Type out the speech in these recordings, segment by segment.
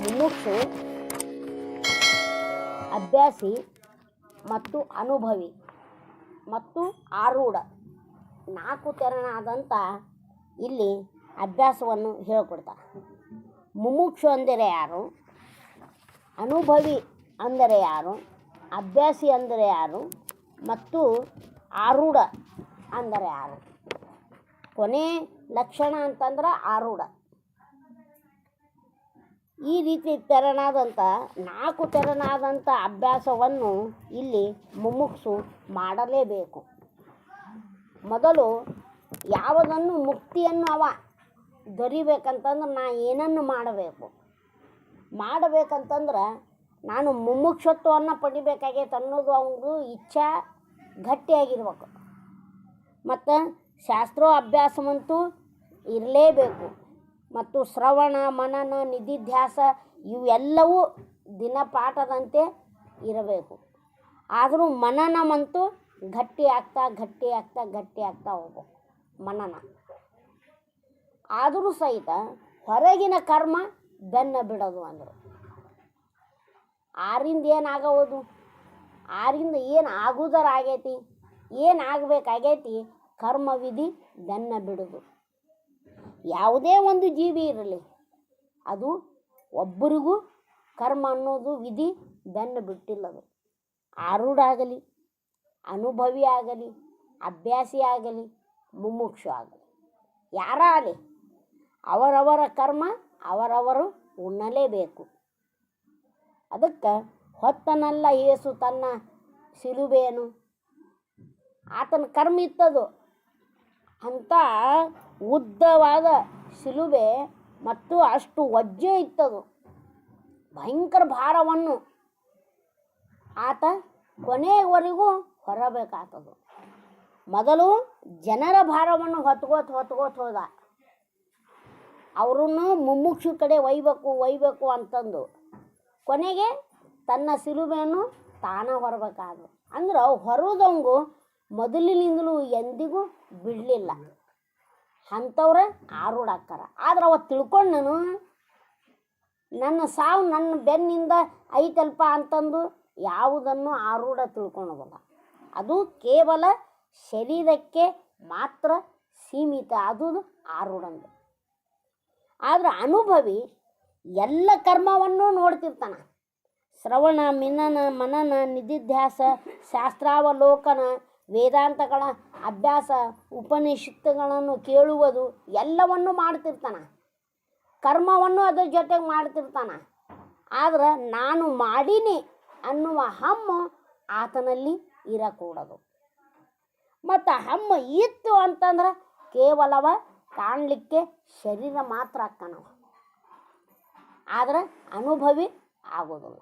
ಮುಮುಕ್ಷು ಅಭ್ಯಾಸಿ ಮತ್ತು ಅನುಭವಿ ಮತ್ತು ಆರೂಢ. ನಾಲ್ಕು ತೆರನಾದಂಥ ಇಲ್ಲಿ ಅಭ್ಯಾಸವನ್ನು ಹೇಳಿಕೊಡ್ತಾರೆ. ಮುಮುಕ್ಷು ಅಂದರೆ ಯಾರು? ಅನುಭವಿ ಅಂದರೆ ಯಾರು? ಅಭ್ಯಾಸಿ ಅಂದರೆ ಯಾರು? ಮತ್ತು ಆರೂಢ ಅಂದರೆ ಯಾರು? ಕೊನೆ ಲಕ್ಷಣ ಅಂತಂದ್ರೆ ಆರೂಢ. ಈ ರೀತಿ ತೆರನಾದಂಥ ನಾಲ್ಕು ತೆರನಾದಂಥ ಅಭ್ಯಾಸವನ್ನು ಇಲ್ಲಿ ಮುಮುಕ್ಷು ಮಾಡಲೇಬೇಕು. ಮೊದಲು ಯಾವುದನ್ನು ಮುಕ್ತಿಯನ್ನು ಅವ ದೊರಿಬೇಕಂತಂದ್ರೆ ನಾ ಏನನ್ನು ಮಾಡಬೇಕು? ಮಾಡಬೇಕಂತಂದ್ರೆ ನಾನು ಮುಮುಕ್ಷತ್ವವನ್ನು ಪಡಿಬೇಕಾಗೈತೆ ಅನ್ನೋದು ಅವನು ಇಚ್ಛಾ ಗಟ್ಟಿಯಾಗಿರ್ಬೇಕು. ಮತ್ತು ಶಾಸ್ತ್ರೋ ಅಭ್ಯಾಸವಂತೂ ಇರಲೇಬೇಕು. ಮತ್ತು ಶ್ರವಣ, ಮನನ ನಿಧಿಧ್ಯಾಸ ಇವೆಲ್ಲವೂ ದಿನಪಾಠದಂತೆ ಇರಬೇಕು. ಆದರೂ ಮನನವಂತೂ ಗಟ್ಟಿ ಆಗ್ತಾ ಗಟ್ಟಿ ಆಗ್ತಾ ಗಟ್ಟಿ ಆಗ್ತಾ ಹೋಗ್ಬೇಕು. ಮನನ. ಆದರೂ ಸಹಿತ ಹೊರಗಿನ ಕರ್ಮ ಬೆನ್ನ ಬಿಡೋದು ಅಂದರು. ಆರಿಂದ ಏನಾಗೋದು ಆರಿಂದ ಏನು ಆಗೋದರ ಆಗೈತಿ ಏನು ಕರ್ಮ ವಿಧಿ ಬೆನ್ನ ಬಿಡೋದು. ಯಾವುದೇ ಒಂದು ಜೀವಿ ಇರಲಿ, ಅದು ಒಬ್ಬರಿಗೂ ಕರ್ಮ ಅನ್ನೋದು ವಿಧಿ ಬೆನ್ನು ಬಿಟ್ಟಿಲ್ಲದು. ಆರೂಢ ಆಗಲಿ ಅನುಭವಿ ಆಗಲಿ, ಅಭ್ಯಾಸಿ ಆಗಲಿ, ಮುಮುಕ್ಷು ಆಗಲಿ. ಯಾರ ಆಗಲಿ ಅವರವರ ಕರ್ಮ ಅವರವರು ಉಣ್ಣಲೇಬೇಕು. ಅದಕ್ಕೆ ಹೊತ್ತನಲ್ಲ ಏಸು ತನ್ನ ಸಿಲುಬೇನು ಆತನ ಕರ್ಮ ಇತ್ತದು ಅಂಥ ಉದ್ದವಾದ ಶಿಲುಬೆ ಮತ್ತು ಅಷ್ಟು ವಜ್ಜೆ ಇತ್ತದು. ಭಯಂಕರ ಭಾರವನ್ನು ಆತ ಕೊನೆಯವರೆಗೂ ಹೊರಬೇಕಾಗ್ತದು ಮೊದಲು ಜನರ ಭಾರವನ್ನು ಹೊತ್ಕೋತ ಹೊತ್ಕೋತ ಹೋದ. ಅವ್ರನ್ನು ಮುಮ್ಮುಕ್ಷು ಕಡೆ ಒಯ್ಬೇಕು ಒಯ್ಬೇಕು ಅಂತಂದು. ಕೊನೆಗೆ ತನ್ನ ಸಿಲುಬೆಯನ್ನು ತಾನ ಹೊರಬೇಕಾದ. ಅಂದ್ರೆ ಹೊರದಂಗು ಮೊದಲಿನಿಂದಲೂ ಎಂದಿಗೂ ಬಿಡಲಿಲ್ಲ ಅಂಥವ್ರೆ ಆರೂಢಾಕ್ಕಾರ ಆದ್ರೆ ಅವತ್ತು ನಾನು, ನನ್ನ ಸಾವು ನನ್ನ ಬೆನ್ನಿಂದ ಐತಲ್ಪ ಅಂತಂದು ಯಾವುದನ್ನು ಆರೂಢ ತಿಳ್ಕೊಳೋದಲ್ಲ. ಅದು ಕೇವಲ ಶರೀರಕ್ಕೆ ಮಾತ್ರ ಸೀಮಿತ, ಅದು ಆರೂಢಂದು. ಆದ್ರೆ ಅನುಭವಿ ಎಲ್ಲ ಕರ್ಮವನ್ನು ನೋಡ್ತಿರ್ತಾನೆ. ಶ್ರವಣ, ಮಿನನ, ಮನನ, ನಿಧಿಧ್ಯಾಸ, ಶಾಸ್ತ್ರಾವಲೋಕನ ವೇದಾಂತಗಳ ಅಭ್ಯಾಸ, ಉಪನಿಷತ್ತುಗಳನ್ನು ಕೇಳುವುದು ಎಲ್ಲವನ್ನು ಮಾಡ್ತಿರ್ತಾನೆ. ಕರ್ಮವನ್ನು ಅದ್ರ ಜೊತೆಗೆ ಮಾಡ್ತಿರ್ತಾನೆ. ಆದ್ರೆ ನಾನು ಮಾಡೀನಿ ಅನ್ನುವ ಹಮ್ಮು ಆತನಲ್ಲಿ ಇರಕೂಡದು. ಮತ್ತು ಹಮ್ಮ ಇತ್ತು ಅಂತಂದ್ರೆ ಕೇವಲವ ಕಾಣಲಿಕ್ಕೆ ಶರೀರ ಮಾತ್ರ ಅಕ್ಕನವ. ಆದರೆ ಅನುಭವಿ ಆಗೋದಿಲ್ಲ.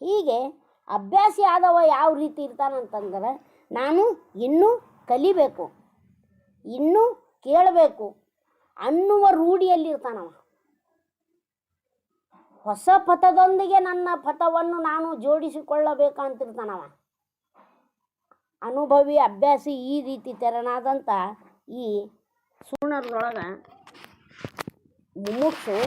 ಹೀಗೆ ಅಭ್ಯಾಸಿ ಆದವ ಯಾವ ರೀತಿ ಇರ್ತಾನಂತಂದ್ರೆ ನಾನು ಇನ್ನೂ ಕಲಿಬೇಕು, ಇನ್ನೂ ಕೇಳಬೇಕು ಅನ್ನುವ ರೂಢಿಯಲ್ಲಿರ್ತಾನವ. ಹೊಸ ಪಥದೊಂದಿಗೆ ನನ್ನ ಪಥವನ್ನು ನಾನು ಜೋಡಿಸಿಕೊಳ್ಳಬೇಕಂತಿರ್ತಾನವ. ಅನುಭವಿ ಅಭ್ಯಾಸಿ ಈ ರೀತಿ ತೆರನಾದಂಥ ಈ ಸುಣ್ಣರದೊಳಗೆ ಮುಮುಕ್ಷು